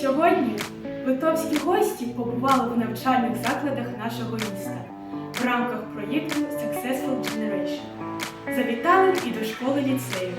Сьогодні литовські гості побували в навчальних закладах нашого міста в рамках проєкту Successful Generation. Завітали і до школи ліцею.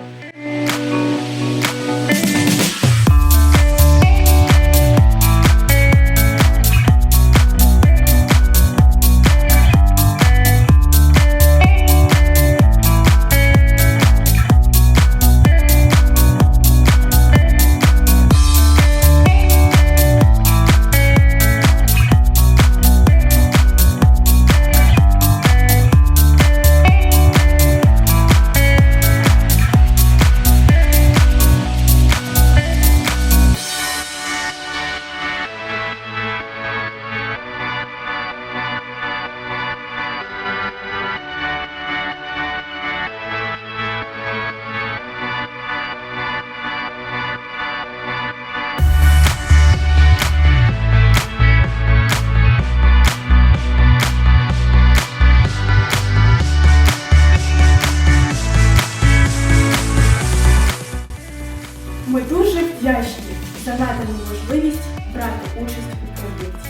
Дуже вдячні за надану можливість брати участь у проєкті.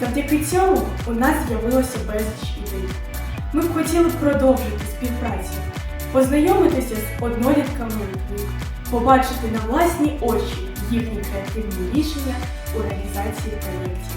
Завдяки цьому у нас з'явилося безліч ідей. Ми б хотіли продовжити співпрацю, познайомитися з однолітками Литви, побачити на власні очі їхні креативні рішення у реалізації проєктів.